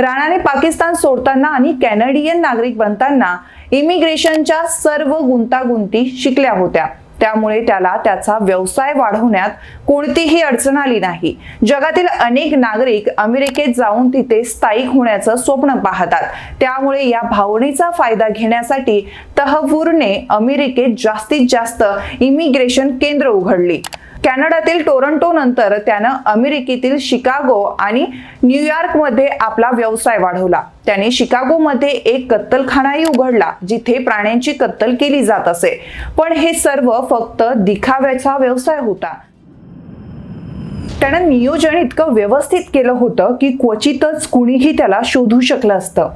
राणाने पाकिस्तान सोडताना आणि कॅनडियन नागरिक बनताना इमिग्रेशनच्या सर्व गुंतागुंती शिकल्या होत्या. त्यामुळे त्याला त्याचा व्यवसाय वाढवण्यात कोणतीही अडचण आली नाही. जगातील अनेक नागरिक अमेरिकेत जाऊन तिथे स्थायिक होण्याचं स्वप्न पाहतात. त्यामुळे या भावनेचा फायदा घेण्यासाठी तहवूरने अमेरिकेत जास्तीत जास्त इमिग्रेशन केंद्र उघडली. कॅनडातील टोरंटो नंतर त्यानं अमेरिकेतील शिकागो आणि न्यूयॉर्कमध्ये आपला व्यवसाय वाढवला. त्याने शिकागोमध्ये एक कत्तलखानाही उघडला जिथे प्राण्यांची कत्तल केली जात असे. पण हे सर्व फक्त दिखाव्याचा व्यवसाय होता. त्यानं नियोजन इतकं व्यवस्थित केलं होतं की क्वचितच कुणीही त्याला शोधू शकलं असतं.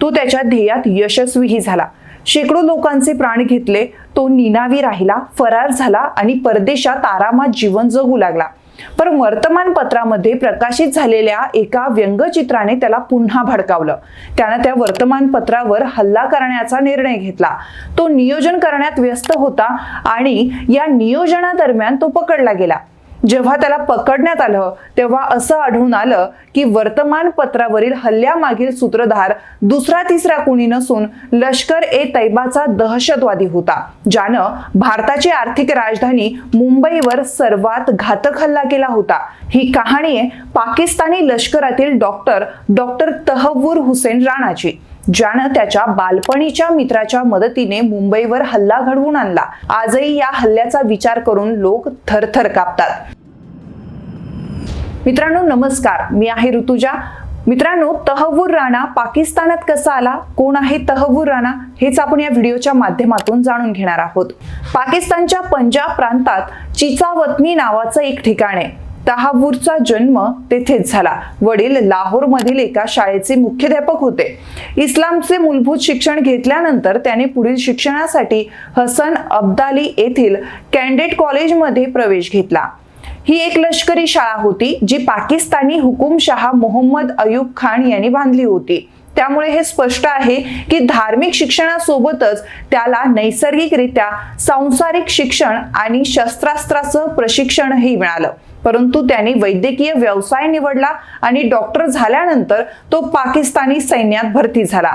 तो त्याच्या ध्येयात यशस्वीही झाला. शेकडो लोकांचे प्राण घेतले. तो निनावी राहिला फरार झाला आणि परदेशात आरामात जीवन जगू लागला. पण वर्तमानपत्रामध्ये प्रकाशित झालेल्या एका व्यंगचित्राने त्याला पुन्हा भडकावलं. त्यानं त्या वर्तमानपत्रावर हल्ला करण्याचा निर्णय घेतला. तो नियोजन करण्यात व्यस्त होता आणि या नियोजनादरम्यान तो पकडला गेला. जेव्हा त्याला पकडण्यात आलं तेव्हा असं आढळून आलं की वर्तमानपत्रावरील हल्ल्यामागील सूत्रधार दुसरा तिसरा कुणी नसून लष्कर ए तैबाचा दहशतवादी होता ज्यानं भारताची आर्थिक राजधानी मुंबईवर सर्वात घातक हल्ला केला होता. ही कहाणी आहे पाकिस्तानी लष्करातील डॉक्टर डॉक्टर तहवूर हुसेन राणाची. ज्यानं त्याच्या बालपणीच्या मित्राच्या मदतीने मुंबईवर हल्ला घडवून आणला. आजही या हल्ल्याचा विचार करून लोक थरथर कापतात. मित्रांनो नमस्कार. मी आहे ऋतुजा. मित्रांनो तहवूर राणा पाकिस्तानात कसा आला? कोण आहे तहवूर राणा? हेच आपण या व्हिडिओच्या माध्यमातून जाणून घेणार आहोत. पाकिस्तानच्या पंजाब प्रांतात चिचावतनी नावाचं एक ठिकाण आहे. तहावूरचा जन्म तेथेच झाला. वडील लाहोर मधील एका शाळेचे मुख्याध्यापक होते. इस्लामचे मूलभूत शिक्षण घेतल्यानंतर त्याने पुढील शिक्षणासाठी हसन अब्दाली येथील कॅन्डेट कॉलेजमध्ये प्रवेश घेतला. ही एक लष्करी शाळा होती जी पाकिस्तानी हुकुमशहा मोहम्मद अयूब खान यांनी बांधली होती. त्यामुळे हे स्पष्ट आहे की धार्मिक शिक्षणासोबतच त्याला नैसर्गिकरित्या सांसारिक शिक्षण आणि शस्त्रास्त्राचं प्रशिक्षणही मिळालं. परंतु त्यांनी वैद्यकीय व्यवसाय निवडला आणि डॉक्टर झाल्यानंतर तो पाकिस्तानी सैन्यात भरती झाला.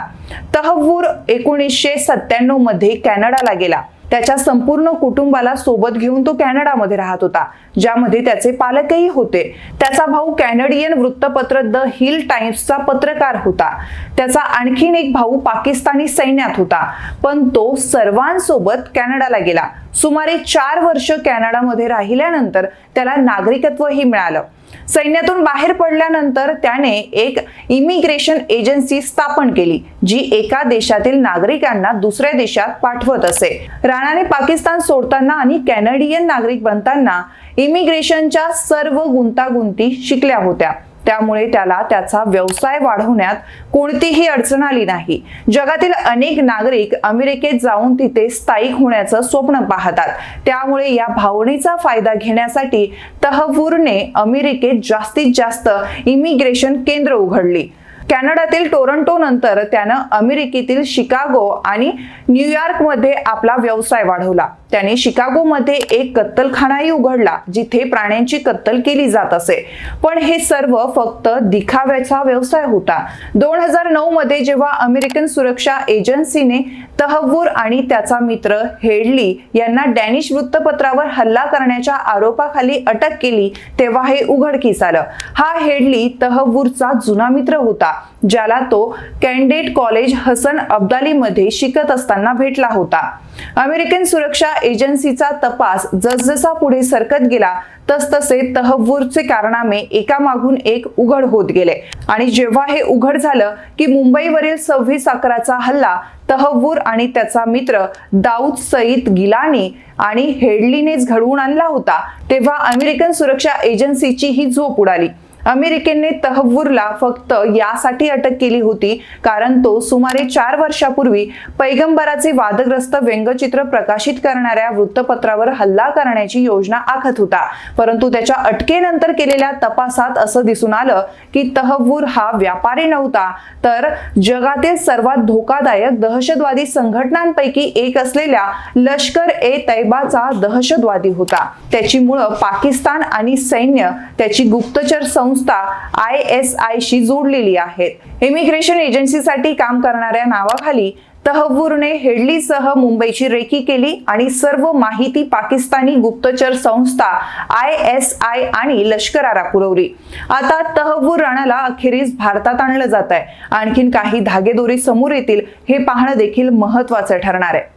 तहवूर एकोणीसशे सत्त्याण्णवमध्ये कॅनडाला गेला. त्याच्या संपूर्ण कुटुंबाला सोबत घेऊन तो कॅनडामध्ये राहत होता ज्यामध्ये त्याचे पालकही होते. त्याचा भाऊ कॅनडियन वृत्तपत्र द हिल टाइम्सचा पत्रकार होता. त्याचा आणखीन एक भाऊ पाकिस्तानी सैन्यात होता पण तो सर्वांसोबत कॅनडाला गेला. सुमारे चार वर्ष कॅनडामध्ये राहिल्यानंतर त्याला नागरिकत्वही मिळालं. सैन्यातून बाहेर पडल्यानंतर त्याने एक इमिग्रेशन एजन्सी स्थापन केली जी एका देशातील नागरिकांना दुसऱ्या देशात पाठवत असे. राणाने पाकिस्तान सोडताना आणि कॅनडियन नागरिक बनताना इमिग्रेशनच्या सर्व गुंतागुंती शिकल्या होत्या. त्यामुळे त्याला त्याचा व्यवसाय वाढवण्यात कोणतीही अडचण आली नाही. जगातील अनेक नागरिक अमेरिकेत जाऊन तिथे स्थायिक होण्याचं स्वप्न पाहतात. त्यामुळे या भावनेचा फायदा घेण्यासाठी तहवूरने अमेरिकेत जास्तीत जास्त इमिग्रेशन केंद्र उघडली. कॅनडातील टोरंटो नंतर त्यानं अमेरिकेतील शिकागो आणि न्यूयॉर्कमध्ये आपला व्यवसाय वाढवला. त्याने शिकागोमध्ये एक कत्तलखानाही उघडला जिथे प्राण्यांची कत्तल केली जात असे. पण हे सर्व फक्त दिखाव्याचा व्यवसाय होता. दोन हजार नऊ मध्ये जेव्हा अमेरिकन सुरक्षा एजन्सीने तहवूर आणि त्याचा मित्र हेडली यांना डॅनिश वृत्तपत्रावर हल्ला करण्याच्या आरोपाखाली अटक केली तेव्हा हे उघडकीस आलं. हा हेडली तहवूरचा जुना मित्र होता. ज्याला तो कॅन्डेट कॉलेज हसन अब्दालीमध्ये शिकत असताना भेटला होता. अमेरिकन सुरक्षा एजन्सीचा तपास जसजसा पुढे सरकत गेला तसतसे तहव्वूरचे कारनामे एकामागून एक उघड होत गेले. आणि जेव्हा हे उघड झालं की मुंबईवरील सव्वीस अकराचा हल्ला तहवूर आणि त्याचा मित्र दाऊद सईद गिलानी आणि हेडलीनेच घडवून आणला होता तेव्हा अमेरिकन सुरक्षा एजन्सीची ही झोप उडाली. अमेरिकेने तहव्वूरला फक्त यासाठी अटक केली होती कारण तो सुमारे चार वर्षापूर्वी पैगंबराचे वादग्रस्त व्यंगचित्र प्रकाशित करणाऱ्या वृत्तपत्रावर हल्ला करण्याची योजना आखत होता. परंतु त्याच्या अटकेनंतर केलेल्या तपासात असं दिसून आलं की तहव्वूर हा व्यापारी नव्हता तर जगातील सर्वात धोकादायक दहशतवादी संघटनांपैकी एक असलेल्या लष्कर ए तैबाचा दहशतवादी होता. त्याची मुळं पाकिस्तान आणि सैन्य त्याची गुप्तचर संस्था संस्था आय एस आय शी जोडलेली आहेत. इमिग्रेशन एजन्सीसाठी काम करणाऱ्या नावाखाली तहवूरने हेडलीसह मुंबईची रेकी केली आणि सर्व माहिती पाकिस्तानी गुप्तचर संस्था आय एस आय आणि लष्कराला पुरवली. आता तहवूर राणाला अखेरीस भारतात आणलं जात आहे आणखीन काही धागेदोरी समोर येतील हे पाहणं देखील महत्वाचं ठरणार आहे.